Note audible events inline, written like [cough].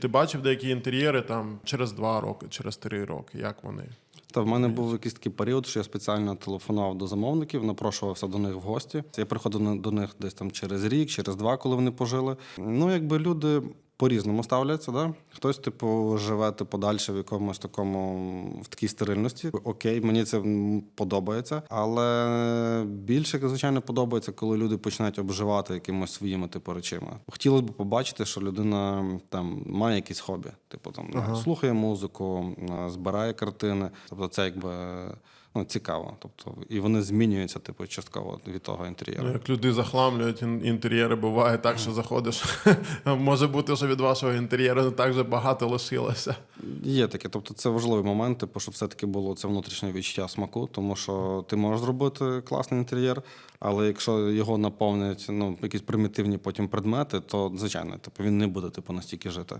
Ти бачив деякі інтер'єри там через два роки, через три роки. Як вони? Та в мене був якийсь такий період, що я спеціально телефонував до замовників, напрошувався до них в гості. Я приходив до них десь там через рік, через два, коли вони пожили. Ну, якби люди по-різному ставляться, да? Хтось, типу, живе типу, далі в якомусь такому в такій стерильності. Окей, мені це подобається. Але більше, звичайно, подобається, коли люди починають обживати якимось своїми типу речами. Хотілося б побачити, що людина там має якісь хобі, типу там Ага. слухає музику, збирає картини. Тобто, це якби ну, цікаво. Тобто, і вони змінюються, типу, частково від того інтер'єру. Ну, як люди захламлюють інтер'єри, буває так, що заходиш. [laughs] Може бути, що від вашого інтер'єру не так же багато лишилося. Є таке, тобто це важливий момент, типу, щоб все-таки було це внутрішнє відчуття смаку, тому що ти можеш зробити класний інтер'єр, але якщо його наповнять ну, якісь примітивні потім предмети, то звичайно, типу, він не буде типу, настільки жити.